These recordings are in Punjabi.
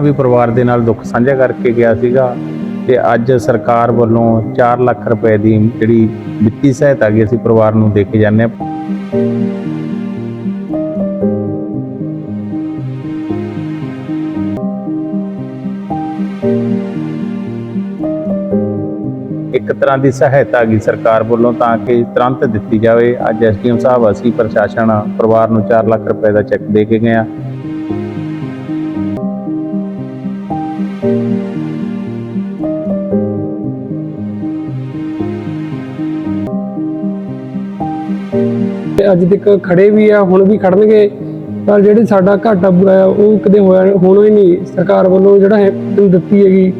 ਵੀ ਪਰਿਵਾਰ ਦੇ ਨਾਲ ਦੁੱਖ ਸਾਂਝਾ ਕਰਕੇ ਗਿਆ ਸੀਗਾ ਤੇ ਅੱਜ ਸਰਕਾਰ ਵੱਲੋਂ 4 ਲੱਖ ਰੁਪਏ ਦੀ ਜਿਹੜੀ ਵਿੱਤੀ ਸਹਾਇਤਾ ਗਈ ਅਸੀਂ ਪਰਿਵਾਰ ਨੂੰ ਦੇ ਕੇ ਜਾਂਦੇ ਹਾਂ। ਇੱਕ ਤਰ੍ਹਾਂ ਦੀ ਸਹਾਇਤਾ ਗਈ ਸਰਕਾਰ ਵੱਲੋਂ ਤਾਂ ਕਿ ਤੁਰੰਤ ਦਿੱਤੀ ਜਾਵੇ। ਅੱਜ ਐਸਡੀਐਮ ਸਾਹਿਬ, ਅਸੀਂ ਪ੍ਰਸ਼ਾਸਨ, ਪਰਿਵਾਰ ਨੂੰ 4 ਲੱਖ ਰੁਪਏ ਦਾ ਚੈੱਕ ਦੇ ਕੇ ਗਏ ਹਾਂ। ਅੱਜ ਤੱਕ ਖੜੇ ਵੀ ਆ, ਹੁਣ ਵੀ ਖੜਨਗੇ। ਪਰ ਜਿਹੜੇ ਸਾਡਾ ਘਾਟਾ ਪੂਰਾ ਆ ਉਹ ਕਦੇ ਹੋਇਆ, ਹੋਣਾ ਹੀ ਨਹੀਂ ਸਰਕਾਰ ਵੱਲੋਂ ਜਿਹੜਾ ਹੈ ਦਿੱਤੀ ਹੈਗੀ।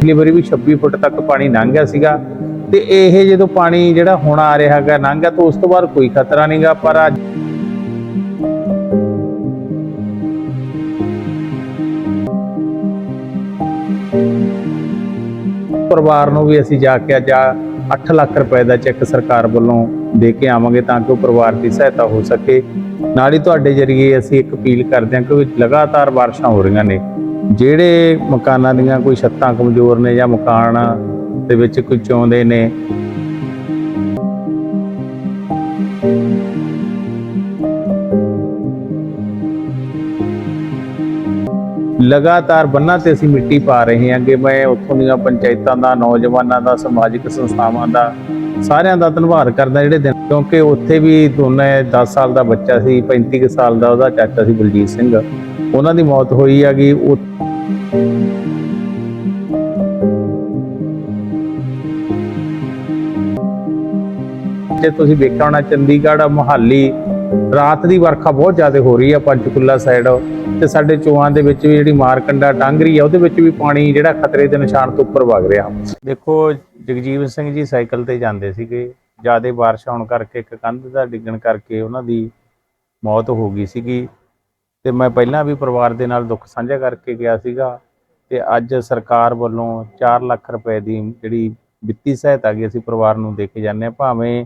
ਪਿਛਲੀ ਵਾਰੀ ਵੀ 26 ਫੁੱਟ ਤੱਕ ਪਾਣੀ ਲੰਘ ਗਿਆ ਸੀਗਾ ਤੇ ਇਹ ਜਦੋਂ ਪਾਣੀ ਜਿਹੜਾ ਹੁਣ ਆ ਰਿਹਾ ਹੈਗਾ ਲੰਘ ਗਿਆ ਤਾਂ ਉਸ ਤੋਂ ਬਾਅਦ ਕੋਈ ਖਤਰਾ ਨਹੀਂਗਾ ਪਰ ਅੱਜ ਪਰਿਵਾਰ ਨੂੰ ਵੀ ਅਸੀਂ ਜਾ ਕੇ ਅੱਜ 8 ਲੱਖ ਰੁਪਏ ਦਾ ਚੈੱਕ ਸਰਕਾਰ ਵੱਲੋਂ ਦੇ ਕੇ ਆਵਾਂਗੇ ਤਾਂ ਕਿ ਉਹ ਪਰਿਵਾਰ ਦੀ ਸਹਾਇਤਾ ਹੋ ਸਕੇ। ਨਾਲ ਹੀ ਤੁਹਾਡੇ ਜਰੀਏ ਅਸੀਂ ਇੱਕ ਅਪੀਲ ਕਰਦੇ ਹਾਂ ਕਿ ਲਗਾਤਾਰ ਬਾਰਿਸ਼ਾਂ ਹੋ ਰਹੀਆਂ ਨੇ। ਜਿਹੜੇ ਮਕਾਨਾਂ ਦੀਆਂ ਕੋਈ ਛੱਤਾਂ ਕਮਜ਼ੋਰ ਨੇ ਜਾਂ ਮਕਾਨ ਦੇ ਵਿੱਚ ਕੋਈ ਚੌਂਦੇ ਨੇ ਲਗਾਤਾਰ ਬੰਨਾਂ ਤੇ ਅਸੀਂ ਮਿੱਟੀ ਪਾ ਰਹੇ ਹਾਂ ਕਿ ਮੈਂ ਉੱਥੋਂ ਦੀਆਂ ਪੰਚਾਇਤਾਂ ਦਾ, ਨੌਜਵਾਨਾਂ ਦਾ, ਸਮਾਜਿਕ ਸੰਸਥਾਵਾਂ ਦਾ ਸਾਰਿਆਂ ਦਾ ਧੰਨਵਾਦ ਕਰਦਾ ਜਿਹੜੇ ਦਿਨ, ਕਿਉਂਕਿ ਉੱਥੇ ਵੀ ਦੋਨੇ 10 ਸਾਲ ਦਾ ਬੱਚਾ ਸੀ 35 ਸਾਲ ਦਾ ਉਹਦਾ ਚਾਚਾ ਸੀ ਬਲਜੀਤ ਸਿੰਘ। ਉਹਨਾਂ ਦੀ ਮੌਤ ਹੋਈ ਹੈਗੀ। ਉਹ ਜੇ ਤੁਸੀਂ ਵੇਖਿਆ ਹੋਣਾ, ਚੰਡੀਗੜ੍ਹ, ਮੁਹਾਲੀ, ਰਾਤ ਦੀ ਵਰਖਾ ਬਹੁਤ ਜ਼ਿਆਦਾ ਹੋ ਰਹੀ ਹੈ, ਪੰਚਕੁਲਾ ਸਾਈਡ ਤੇ ਸਾਡੇ ਚੋਆਂ ਦੇ ਵਿੱਚ ਵੀ ਜਿਹੜੀ ਮਾਰਕੰਡਾ ਡਾਂਗਰੀ ਆ, ਉਹਦੇ ਵਿੱਚ ਵੀ ਪਾਣੀ ਜਿਹੜਾ ਖਤਰੇ ਦੇ ਨਿਸ਼ਾਨ ਤੋਂ ਉੱਪਰ ਵਗ ਰਿਹਾ। ਦੇਖੋ, ਜਗਜੀਵਨ ਸਿੰਘ ਜੀ ਸਾਈਕਲ ਤੇ ਜਾਂਦੇ ਸੀਗੇ। ਜ਼ਿਆਦਾ ਬਾਰਿਸ਼ ਹੋਣ ਕਰਕੇ ਇੱਕ ਕੰਧ ਦਾ ਡਿੱਗਣ ਕਰਕੇ ਉਹਨਾਂ ਦੀ ਮੌਤ ਹੋ ਗਈ ਸੀਗੀ। ਤੇ ਮੈਂ ਪਹਿਲਾਂ ਵੀ ਪਰਿਵਾਰ ਦੇ ਨਾਲ ਦੁੱਖ ਸਾਂਝਾ ਕਰਕੇ ਗਿਆ ਸੀਗਾ। ਤੇ ਅੱਜ ਸਰਕਾਰ ਵੱਲੋਂ 4 ਲੱਖ ਰੁਪਏ ਦੀ ਜਿਹੜੀ ਵਿੱਤੀ ਸਹਾਇਤਾ ਗਈ ਅਸੀਂ ਪਰਿਵਾਰ ਨੂੰ ਦੇ ਕੇ ਜਾਂਦੇ ਹਾਂ। ਭਾਵੇਂ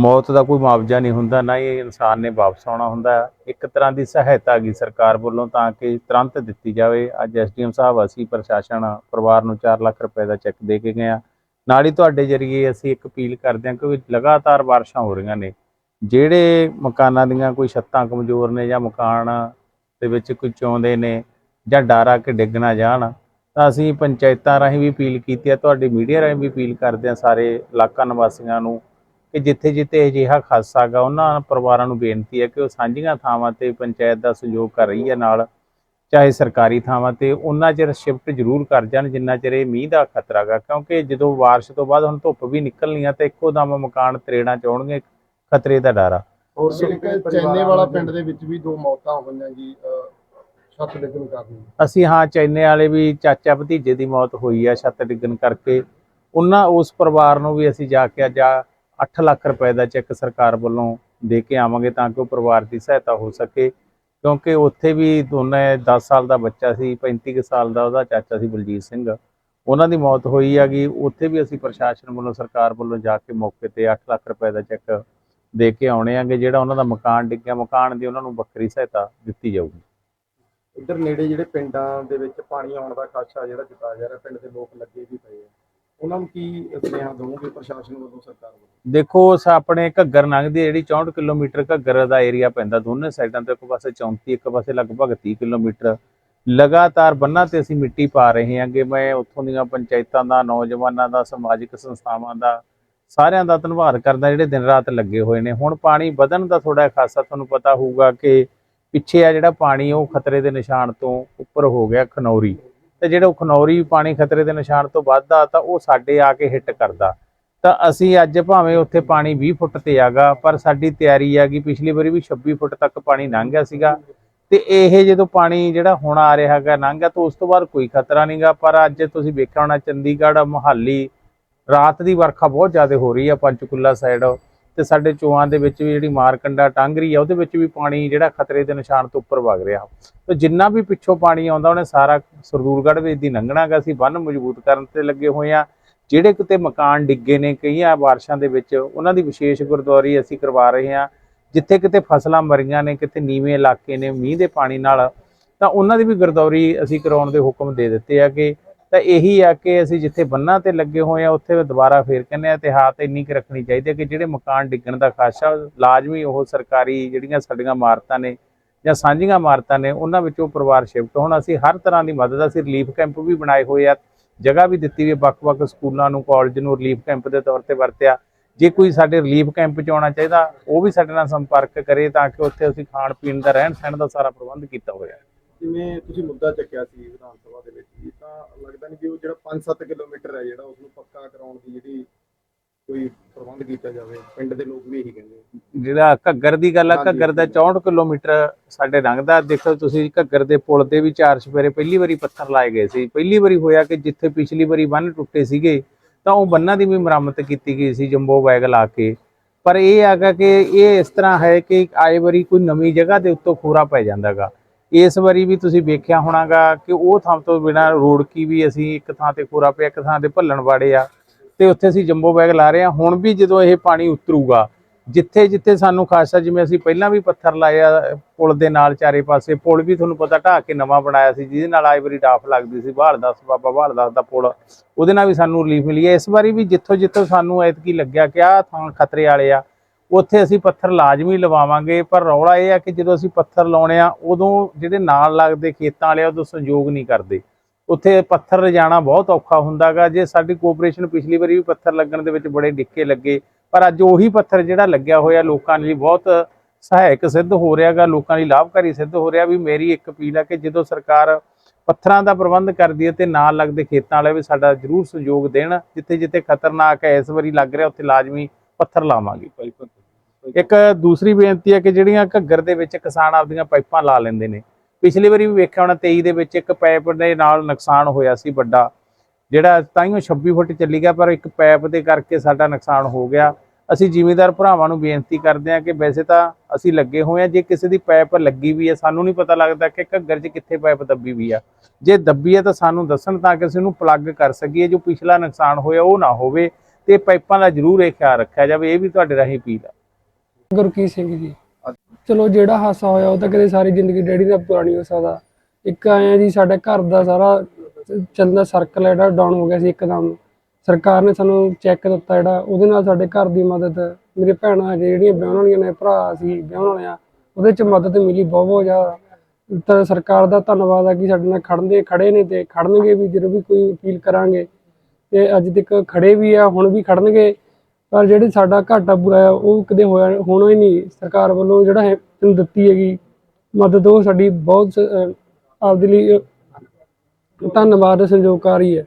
ਮੌਤ ਦਾ ਕੋਈ ਮੁਆਵਜ਼ਾ ਨਹੀਂ ਹੁੰਦਾ, ਨਾ ਹੀ ਇਨਸਾਨ ਨੇ ਵਾਪਸ ਆਉਣਾ ਹੁੰਦਾ। ਇੱਕ ਤਰ੍ਹਾਂ ਦੀ ਸਹਾਇਤਾ ਗਈ ਸਰਕਾਰ ਵੱਲੋਂ ਤਾਂ ਕਿ ਤੁਰੰਤ ਦਿੱਤੀ ਜਾਵੇ। ਅੱਜ ਐਸਡੀਐਮ ਸਾਹਿਬ, ਅਸੀਂ ਪ੍ਰਸ਼ਾਸਨ, ਪਰਿਵਾਰ ਨੂੰ 4 ਲੱਖ ਰੁਪਏ ਦਾ ਚੈੱਕ ਦੇ ਕੇ ਗਏ ਆ ਨਾਲ ਹੀ ਤੁਹਾਡੇ ਜਰੀਏ ਅਸੀਂ ਇੱਕ ਅਪੀਲ ਕਰਦੇ ਹਾਂ ਕਿ ਲਗਾਤਾਰ ਬਾਰਿਸ਼ਾਂ ਹੋ ਰਹੀਆਂ ਨੇ। ਜਿਹੜੇ ਮਕਾਨਾਂ ਦੀਆਂ ਕੋਈ ਛੱਤਾਂ ਕਮਜ਼ੋਰ ਨੇ ਜਾਂ ਮਕਾਨ ਦੇ ਵਿੱਚ ਕੋਈ ਚੌਂਦੇ ਨੇ ਜਾਂ ਡਾਰਾ ਕੇ ਡਿੱਗ ਨਾ ਜਾਣ, ਤਾਂ ਅਸੀਂ ਪੰਚਾਇਤਾਂ ਰਾਹੀਂ ਵੀ ਅਪੀਲ ਕੀਤੀ ਹੈ, ਤੁਹਾਡੀ ਮੀਡੀਆ ਰਾਹੀਂ ਵੀ ਅਪੀਲ ਕਰਦੇ ਹਾਂ ਸਾਰੇ ਇਲਾਕਾ ਨਿਵਾਸੀਆਂ ਨੂੰ ਕਿ ਜਿੱਥੇ ਜਿੱਥੇ ਅਜਿਹਾ ਹਾਦਸਾ ਗਾ ਉਹਨਾਂ ਪਰਿਵਾਰਾਂ ਨੂੰ ਬੇਨਤੀ ਹੈ ਕਿ ਉਹ ਸਾਂਝੀਆਂ ਥਾਵਾਂ ਤੇ ਪੰਚਾਇਤ ਦਾ ਸਹਿਯੋਗ ਕਰ ਰਹੀ ਹੈ ਨਾਲ ਚਾਹੇ ਸਰਕਾਰੀ ਥਾਵਾਂ ਤੇ ਉਹਨਾਂ ਚਿਰ ਸ਼ਿਫਟ ਜ਼ਰੂਰ ਕਰ ਜਾਣ ਜਿੰਨਾ ਚਿਰ ਇਹ ਮੀਂਹ ਦਾ ਖਤਰਾ ਗਾ ਕਿਉਂਕਿ ਜਦੋਂ ਬਾਰਿਸ਼ ਤੋਂ ਬਾਅਦ ਹੁਣ ਧੁੱਪ ਵੀ ਨਿਕਲਣੀ ਆ ਤੇ ਇੱਕੋ ਦਮ ਮਕਾਨ ਤਰੇੜਾਂ ਚ ਆਉਣਗੇ ਖਤਰੇ ਦਾ ਡਰ ਆ। ਇੱਕ ਚੈਨੇ ਵਾਲਾ ਪਿੰਡ ਦੇ ਵਿੱਚ ਵੀ ਦੋ ਮੌਤਾਂ ਹੋਈਆਂ ਜੀ ਛੱਤ ਡਿੱਗਣ ਕਾਰਨ। ਅਸੀਂ ਹਾਂ ਚੈਨੇ ਵਾਲੇ ਵੀ ਚਾਚਾ ਭਤੀਜੇ ਦੀ ਮੌਤ ਹੋਈ ਆ ਛੱਤ ਡਿੱਗਣ ਕਰਕੇ। ਉਹਨਾਂ ਉਸ ਪਰਿਵਾਰ ਨੂੰ ਵੀ ਅਸੀਂ ਜਾ ਕੇ ਅੱਜ 8 ਲੱਖ ਰੁਪਏ ਦਾ ਚੈੱਕ ਸਰਕਾਰ ਵੱਲੋਂ ਦੇ ਕੇ ਆਵਾਂਗੇ ਤਾਂ ਕਿ ਉਹ ਪਰਿਵਾਰ ਦੀ ਸਹਾਇਤਾ ਹੋ ਸਕੇ। ਕਿਉਂਕਿ ਉੱਥੇ ਵੀ ਦੋਨੇ 10 ਸਾਲ ਦਾ ਬੱਚਾ ਸੀ 35 ਸਾਲ ਦਾ ਉਹਦਾ ਚਾਚਾ ਸੀ ਬਲਜੀਤ ਸਿੰਘ। ਉਹਨਾਂ ਦੀ ਮੌਤ ਹੋਈ ਹੈਗੀ। ਉੱਥੇ ਵੀ ਅਸੀਂ ਪ੍ਰਸ਼ਾਸਨ ਵੱਲੋਂ, ਸਰਕਾਰ ਵੱਲੋਂ ਜਾ ਕੇ ਮੌਕੇ ਤੇ 8 ਲੱਖ ਰੁਪਏ ਦਾ ਚੈੱਕ ਦੇ ਕੇ ਆਉਣੇ ਆਂਗੇ ਜਿਹੜਾ ਉਹਨਾਂ ਦਾ ਮਕਾਨ ਡਿੱਗਿਆ। ਮਕਾਨ ਦੀ ਉਹਨਾਂ ਨੂੰ ਵੱਖਰੀ ਸਹਾਇਤਾ ਦਿੱਤੀ ਜਾਊਗੀ। ਇੱਧਰ ਨੇੜੇ ਜਿਹੜੇ ਪਿੰਡਾਂ ਦੇ ਵਿੱਚ ਪਾਣੀ ਆਉਣ ਦਾ ਖਾਸਾ ਜਿਹੜਾ ਜਤਾਇਆ ਜਾ ਰਿਹਾ, ਪਿੰਡ ਦੇ ਲੋਕ ਲੱਗੇ ਵੀ ਪਏ ਆ। ਉਹਨਾਂ ਨੂੰ ਕੀ ਸੁਨੇਹਾ ਦਵੋਗੇ ਪ੍ਰਸ਼ਾਸਨ ਵੱਲੋਂ ਸਰਕਾਰ ਵੱਲੋਂ? ਦੇਖੋ, ਸ ਆਪਣੇ ਘੱਗਰ ਲੰਘਦੀ ਹੈ ਜਿਹੜੀ 64 ਕਿਲੋਮੀਟਰ ਘੱਗਰ ਦਾ ਏਰੀਆ ਪੈਂਦਾ, ਦੋਨੇ ਸਾਈਡਾਂ ਤੋਂ ਇੱਕ ਪਾਸੇ 34 ਇੱਕ ਪਾਸੇ ਲਗਭਗ 30 ਕਿਲੋਮੀਟਰ। ਲਗਾਤਾਰ ਬੰਨਾਂ ਤੇ ਅਸੀਂ ਮਿੱਟੀ ਪਾ ਰਹੇ ਹਾਂ ਮੈਂ ਉੱਥੋਂ ਦੀਆਂ ਪੰਚਾਇਤਾਂ ਦਾ, ਨੌਜਵਾਨਾਂ ਦਾ, ਸਮਾਜਿਕ ਸੰਸਥਾਵਾਂ ਦਾ ਸਾਰਿਆਂ ਦਾ ਧੰਨਵਾਦ ਕਰਦਾ, ਜਿਹੜੇ ਦਿਨ ਰਾਤ ਲੱਗੇ ਹੋਏ ਨੇ। ਹੁਣ ਪਾਣੀ ਵਧਣ ਦਾ ਥੋੜਾ ਖਾਸਾ ਤੁਹਾਨੂੰ ਪਤਾ ਹੋਊਗਾ ਕਿ ਪਿੱਛੇ ਆ ਜਿਹੜਾ ਪਾਣੀ, ਉਹ ਖਤਰੇ ਦੇ ਨਿਸ਼ਾਨ ਤੋਂ ਉੱਪਰ ਹੋ ਗਿਆ ਖਨੌਰੀ। ਤੇ ਜਿਹੜਾ ਉਹ ਖਨੌਰੀ ਪਾਣੀ ਖਤਰੇ ਦੇ ਨਿਸ਼ਾਨ ਤੋਂ ਵੱਧਦਾ ਤਾਂ ਉਹ ਸਾਡੇ ਆ ਕੇ ਹਿੱਟ ਕਰਦਾ। ਤਾਂ ਅਸੀਂ ਅੱਜ ਭਾਵੇਂ ਉੱਥੇ ਪਾਣੀ 20 ਫੁੱਟ ਤੇ ਆਗਾ, ਪਰ ਸਾਡੀ ਤਿਆਰੀ ਆ ਆਗੀ ਪਿਛਲੀ ਵਾਰੀ ਵੀ 26 ਫੁੱਟ ਤੱਕ ਪਾਣੀ ਲੰਘ ਗਿਆ ਸੀਗਾ। ਤੇ ਇਹ ਜਦੋਂ ਪਾਣੀ ਜਿਹੜਾ ਹੁਣ ਆ ਰਿਹਾ ਹੈਗਾ ਲੰਘ ਗਿਆ ਤਾਂ ਉਸ ਤੋਂ ਬਾਅਦ ਕੋਈ ਖਤਰਾ ਨਹੀਂਗਾ ਪਰ ਅੱਜ ਤੁਸੀਂ ਵੇਖਿਆ ਹੋਣਾ ਚੰਡੀਗੜ੍ਹ, ਮੁਹਾਲੀ, ਰਾਤ ਦੀ ਵਰਖਾ ਬਹੁਤ ਜ਼ਿਆਦਾ ਹੋ ਰਹੀ ਆ, ਪੰਚਕੁਲਾ ਸਾਈਡ ਤੇ ਸਾਡੇ ਚੋਆਂ ਦੇ ਵਿੱਚ ਵੀ ਜਿਹੜੀ ਮਾਰਕੰਡਾ ਟਾਂਗਰੀ ਆ, ਉਹਦੇ ਵਿੱਚ ਵੀ ਪਾਣੀ ਜਿਹੜਾ ਖਤਰੇ ਦੇ ਨਿਸ਼ਾਨ ਤੋਂ ਉੱਪਰ ਵਗ ਰਿਹਾ। ਤੇ ਜਿੰਨਾ ਵੀ ਪਿੱਛੋਂ ਪਾਣੀ ਆਉਂਦਾ, ਉਹਨੇ ਸਾਰਾ ਸਰਦੂਲਗੜ੍ਹ ਵਿੱਚ ਦੀ ਲੰਘਣਾ ਗਾ ਅਸੀਂ ਬੰਨ ਮਜ਼ਬੂਤ ਕਰਨ ਤੇ ਲੱਗੇ ਹੋਏ ਆ। ਜਿਹੜੇ ਕਿਤੇ ਮਕਾਨ ਡਿੱਗੇ ਨੇ, ਕਈਆਂ ਬਾਰਿਸ਼ਾਂ ਦੇ ਵਿੱਚ, ਉਹਨਾਂ ਦੀ ਵਿਸ਼ੇਸ਼ ਗੁਰਦੁਆਰੀ ਅਸੀਂ ਕਰਵਾ ਰਹੇ ਹਾਂ। ਜਿੱਥੇ ਕਿਤੇ ਫਸਲਾਂ ਮਰੀਆਂ ਨੇ, ਕਿਤੇ ਨੀਵੇਂ ਇਲਾਕੇ ਨੇ, ਮੀਂਹ ਦੇ ਪਾਣੀ ਨਾਲ, ਤਾਂ ਉਹਨਾਂ ਦੀ ਵੀ ਗਰਦੌਰੀ ਅਸੀਂ ਕਰਾਉਣ ਦੇ ਹੁਕਮ ਦੇ ਦਿੱਤੇ ਆ ਕਿ ਤਾਂ ਇਹੀ ਆ ਕਿ ਅਸੀਂ ਜਿੱਥੇ ਬੰਨਾਂ ਤੇ ਲੱਗੇ ਹੋਏ ਆ, ਉੱਥੇ ਦੁਬਾਰਾ ਫੇਰ ਕਹਿੰਦੇ ਆ ਇਤਿਹਾਤ ਇੰਨੀ ਕੁ ਰੱਖਣੀ ਚਾਹੀਦੀ ਹੈ ਕਿ ਜਿਹੜੇ ਮਕਾਨ ਡਿੱਗਣ ਦਾ ਖਾਸ਼ਾ ਲਾਜ਼ਮੀ ਉਹ ਸਰਕਾਰੀ ਜਿਹੜੀਆਂ ਸਾਡੀਆਂ ਇਮਾਰਤਾਂ ਨੇ ਜਾਂ ਸਾਂਝੀਆਂ ਇਮਾਰਤਾਂ ਨੇ, ਉਹਨਾਂ ਵਿੱਚੋਂ ਪਰਿਵਾਰ ਸ਼ਿਫਟ ਹੋਣ। ਅਸੀਂ ਹਰ ਤਰ੍ਹਾਂ ਦੀ ਮਦਦ ਅਸੀਂ ਰਿਲੀਫ ਕੈਂਪ ਵੀ ਬਣਾਏ ਹੋਏ ਆ, ਜਗ੍ਹਾ ਵੀ ਦਿੱਤੀ ਹੋਈ ਹੈ ਵੱਖ-ਵੱਖ ਸਕੂਲਾਂ ਨੂੰ, ਕਾਲਜ ਨੂੰ ਰਿਲੀਫ ਕੈਂਪ ਦੇ ਤੌਰ ਤੇ ਵਰਤਿਆ। ਜੇ ਕੋਈ ਸਾਡੇ ਰਿਲੀਫ ਕੈਂਪ 'ਚ ਆਉਣਾ ਚਾਹੀਦਾ, ਉਹ ਵੀ ਸਾਡੇ ਨਾਲ ਸੰਪਰਕ ਕਰੇ ਤਾਂ ਕਿ ਉੱਥੇ ਅਸੀਂ ਖਾਣ ਪੀਣ ਦਾ ਰਹਿਣ ਸਹਿਣ ਦਾ ਸਾਰਾ ਪ੍ਰਬੰਧ ਕੀਤਾ ਹੋਇਆ। ਹੈ ਜਿਵੇਂ ਤੁਸੀਂ ਮੁੱਦਾ ਚੱਕਿਆ ਸੀ ਵਿਧਾਨ ਸਭਾ ਦੇ ਵਿੱਚ ਵੀ ਤਾਂ ਲੱਗਦਾ ਨਹੀਂ ਕਿ ਉਹ ਜਿਹੜਾ 5-7 ਕਿਲੋਮੀਟਰ ਹੈ ਜਿਹੜਾ ਉਸ ਨੂੰ ਪੱਕਾ ਕਰਾਉਣ ਦੀ ਜਿਹੜੀ ਕੋਈ ਪ੍ਰਬੰਧ ਕੀਤਾ ਜਾਵੇ ਪਿੰਡ ਦੇ ਲੋਕ ਵੀ ਇਹੀ ਕਹਿੰਦੇ। ਜਿਹੜਾ ਘੱਗਰ ਦੀ ਗੱਲ ਆ। ਘੱਗਰ ਦਾ 64 ਕਿਲੋਮੀਟਰ ਸਾਡੇ ਲੰਘਦਾ ਦੇਖੋ ਤੁਸੀਂ ਘੱਗਰ ਦੇ ਪੁਲ ਤੇ ਵੀ ਚਾਰ ਸਪੇਰੇ ਪਹਿਲੀ ਵਾਰੀ ਪੱਥਰ ਲਾਏ ਗਏ ਸੀ ਪਹਿਲੀ ਵਾਰੀ ਹੋਇਆ ਕਿ ਜਿੱਥੇ ਪਿਛਲੀ ਵਾਰੀ ਬੰਨ ਟੁੱਟੇ ਸੀਗੇ ਤਾਂ ਉਹ ਬੰਨਾਂ ਦੀ ਵੀ ਮੁਰੰਮਤ ਕੀਤੀ ਗਈ ਸੀ ਜੰਬੋ ਬੈਗ ਲਾ ਕੇ ਪਰ ਇਹ ਹੈਗਾ ਕਿ ਇਹ ਇਸ ਤਰ੍ਹਾਂ ਹੈ ਕਿ ਆਏ ਵਾਰੀ ਕੋਈ ਨਵੀਂ ਜਗ੍ਹਾ ਦੇ ਉੱਤੋਂ ਖੋਰਾ ਪੈ ਜਾਂਦਾਗਾ ਇਸ ਵਾਰੀ ਵੀ ਤੁਸੀਂ ਵੇਖਿਆ ਹੋਣਾਗਾ ਕਿ ਉਹ ਥਾਂ ਤੋਂ ਬਿਨਾ ਰੋਡ ਕੀ ਵੀ ਅਸੀਂ ਇੱਕ ਥਾਂ ਤੇ ਖੋਰਾ ਪਿਆ, ਇੱਕ ਥਾਂ ਤੇ ਭੱਲਣ ਵਾੜੇ ਆ। ਤੇ ਉੱਥੇ ਅਸੀਂ ਜੰਬੋ ਬੈਗ ਲਾ ਰਹੇ ਹਾਂ ਹੁਣ ਵੀ ਜਦੋਂ ਇਹ ਪਾਣੀ ਉਤਰੂਗਾ, ਜਿੱਥੇ ਜਿੱਥੇ ਸਾਨੂੰ ਖਾਸਾ ਜਿਵੇਂ ਅਸੀਂ ਪਹਿਲਾਂ ਵੀ ਪੱਥਰ ਲਾਇਆ ਪੁਲ ਦੇ ਨਾਲ ਚਾਰੇ ਪਾਸੇ, ਪੁਲ ਵੀ ਤੁਹਾਨੂੰ ਪਤਾ ਢਾਹ ਕੇ ਨਵਾਂ ਬਣਾਇਆ ਸੀ, ਜਿਹਦੇ ਨਾਲ ਆਈ ਵਾਰੀ ਡਾਫ ਲੱਗਦੀ ਸੀ ਬਹਾਲ ਦਸ ਬਾਬਾ ਬਹਾਲ ਦਸ ਦਾ ਪੁਲ। ਉਹਦੇ ਨਾਲ ਵੀ ਸਾਨੂੰ ਰਿਲੀਫ ਮਿਲੀ ਹੈ। ਇਸ ਵਾਰੀ ਵੀ ਜਿੱਥੋਂ ਜਿੱਥੋਂ ਸਾਨੂੰ ਐਤਕੀ ਲੱਗਿਆ ਕਿ ਆਹ ਥਾਂ ਖਤਰੇ ਵਾਲੇ ਆ। ਉੱਥੇ ਅਸੀਂ ਪੱਥਰ ਲਾਜ਼ਮੀ ਲਵਾਵਾਂਗੇ, ਪਰ ਰੌਲਾ ਇਹ ਆ ਕਿ ਜਦੋਂ ਅਸੀਂ ਪੱਥਰ ਲਾਉਣੇ ਆ, ਉਦੋਂ ਜਿਹੜੇ ਨਾਲ ਲੱਗਦੇ ਖੇਤਾਂ ਵਾਲੇ ਉਦੋਂ ਸੰਯੋਗ ਨਹੀਂ ਕਰਦੇ। ਉੱਥੇ ਪੱਥਰ ਲਿਜਾਣਾ ਬਹੁਤ ਔਖਾ ਹੁੰਦਾਗਾ, ਜੇ ਸਾਡੀ ਕੋਆਪਰੇਸ਼ਨ ਪਿਛਲੀ ਵਾਰੀ ਵੀ ਪੱਥਰ ਲੱਗਣ ਦੇ ਵਿੱਚ ਬੜੇ ਡਿੱਕੇ ਲੱਗੇ, ਪਰ ਅੱਜ ਉਹੀ ਪੱਥਰ ਜਿਹੜਾ ਲੱਗਿਆ ਹੋਇਆ ਲੋਕਾਂ ਲਈ ਬਹੁਤ ਸਹਾਇਕ ਸਿੱਧ ਹੋ ਰਿਹਾਗਾ, ਲੋਕਾਂ ਲਈ ਲਾਭਕਾਰੀ ਸਿੱਧ ਹੋ ਰਿਹਾ ਵੀ ਮੇਰੀ ਇੱਕ ਅਪੀਲ ਆ ਕਿ ਜਦੋਂ ਸਰਕਾਰ ਪੱਥਰਾਂ ਦਾ ਪ੍ਰਬੰਧ ਕਰਦੀ ਹੈ ਤੇ ਨਾਲ ਲੱਗਦੇ ਖੇਤਾਂ ਵਾਲੇ ਵੀ ਸਾਡਾ ਜ਼ਰੂਰ ਸਹਿਯੋਗ ਦੇਣ ਜਿੱਥੇ ਜਿੱਥੇ ਖਤਰਨਾਕ ਹੈ, ਇਸ ਵਾਰੀ ਲੱਗ ਰਿਹਾ, ਉੱਥੇ ਲਾਜ਼ਮੀ ਪੱਥਰ ਲਾਵਾਂਗੇ। ਇੱਕ ਦੂਸਰੀ ਬੇਨਤੀ ਹੈ ਕਿ ਜਿਹੜੀਆਂ ਘੱਗਰ ਦੇ ਵਿੱਚ ਕਿਸਾਨ ਆਪਦੀਆਂ ਪਾਈਪਾਂ ਲਾ ਲੈਂਦੇ ਨੇ। ਪਿਛਲੀ ਵਾਰੀ ਵੀ ਵੇਖਿਆ ਹੋਣਾ 23 ਦੇ ਵਿੱਚ ਇੱਕ ਪਾਈਪ ਦੇ ਨਾਲ ਨੁਕਸਾਨ ਹੋਇਆ ਸੀ ਵੱਡਾ, ਜਿਹੜਾ ਤਾਈਓ 26 ਫੁੱਟ ਚੱਲੀ ਗਿਆ, ਪਰ ਇੱਕ ਪਾਈਪ ਦੇ ਕਰਕੇ ਸਾਡਾ ਨੁਕਸਾਨ ਹੋ ਗਿਆ। ਅਸੀਂ ਜ਼ਿਮੀਂਦਾਰ ਭਰਾਵਾਂ ਨੂੰ ਬੇਨਤੀ ਕਰਦੇ ਹਾਂ ਕਿ ਵੈਸੇ ਤਾਂ ਅਸੀਂ ਲੱਗੇ ਹੋਏ ਹਾਂ, ਜੇ ਕਿਸੇ ਦੀ ਪਾਈਪ ਲੱਗੀ ਵੀ ਹੈ, ਸਾਨੂੰ ਨਹੀਂ ਪਤਾ ਲੱਗਦਾ ਕਿ ਘੱਗਰ 'ਚ ਕਿੱਥੇ ਪਾਈਪ ਦੱਬੀ ਵੀ ਆ। ਜੇ ਦੱਬੀ ਹੈ ਤਾਂ ਸਾਨੂੰ ਦੱਸਣ ਤਾਂ ਕਿ ਅਸੀਂ ਉਹਨੂੰ ਪਲੱਗ ਕਰ ਸਕੀਏ, ਜੋ ਪਿਛਲਾ ਨੁਕਸਾਨ ਹੋਇਆ ਉਹ ਨਾ ਹੋਵੇ, ਤੇ ਪਾਈਪਾਂ ਦਾ ਜ਼ਰੂਰ ਇਹ ਖਿਆਲ ਰੱਖਿਆ ਜਾਵੇ। ਇਹ ਵੀ ਤੁਹਾਡੇ ਰਾਹੀਂ ਅਪੀਲ ਆ। ਗੁਰਕੀਤ ਸਿੰਘ ਜੀ। ਚਲੋ ਜਿਹੜਾ ਹਾਸਾ ਹੋਇਆ ਉਹ ਤਾਂ ਕਦੇ ਸਾਰੀ ਜ਼ਿੰਦਗੀ ਡੈਡੀ ਦਾ ਪੂਰਾ ਨਹੀਂ ਹੋ ਸਕਦਾ। ਇੱਕ ਆਇਆ ਜੀ ਸਾਡੇ ਘਰ ਦਾ ਸਾਰਾ ਚੱਲਦਾ ਸਰਕਲ ਜਿਹੜਾ ਡਾਊਨ ਹੋ ਗਿਆ ਸੀ ਇੱਕਦਮ। ਸਰਕਾਰ ਨੇ ਸਾਨੂੰ ਚੈੱਕ ਦਿੱਤਾ ਜਿਹੜਾ, ਉਹਦੇ ਨਾਲ ਸਾਡੇ ਘਰ ਦੀ ਮਦਦ, ਮੇਰੇ ਭੈਣਾਂ ਹਜੇ ਜਿਹੜੀਆਂ ਵਿਆਹਣ ਵਾਲੀਆਂ ਨੇ, ਭਰਾ ਸੀ, ਵਿਆਹਣ ਵਾਲਿਆਂ, ਉਹਦੇ ਚ ਮਦਦ ਮਿਲੀ ਬਹੁਤ ਬਹੁਤ ਜ਼ਿਆਦਾ। ਤਾਂ ਸਰਕਾਰ ਦਾ ਧੰਨਵਾਦ ਆ ਕਿ ਸਾਡੇ ਨਾਲ ਖੜਨਦੇ ਖੜੇ ਨੇ ਤੇ ਖੜਨਗੇ ਵੀ, ਜਦੋਂ ਵੀ ਕੋਈ ਅਪੀਲ ਕਰਾਂਗੇ। ਤੇ ਅੱਜ ਤੱਕ ਖੜੇ ਵੀ ਆ, ਹੁਣ ਵੀ ਖੜਨਗੇ ਪਰ ਜਿਹੜੀ ਸਾਡਾ ਘਾਟਾ ਪੂਰਾ ਆ ਉਹ ਕਦੇ ਹੋਇਆ ਹੋਣਾ ਹੀ ਨਹੀਂ ਸਰਕਾਰ ਵੱਲੋਂ ਜਿਹੜਾ ਹੈ ਸਾਨੂੰ ਦਿੱਤੀ ਹੈਗੀ। ਮਦਦ ਉਹ ਸਾਡੀ ਬਹੁਤ ਆਪਦੇ ਲਈ ਅਹ, ਧੰਨਵਾਦ ਸੰਯੋਗਕਾਰੀ ਹੈ।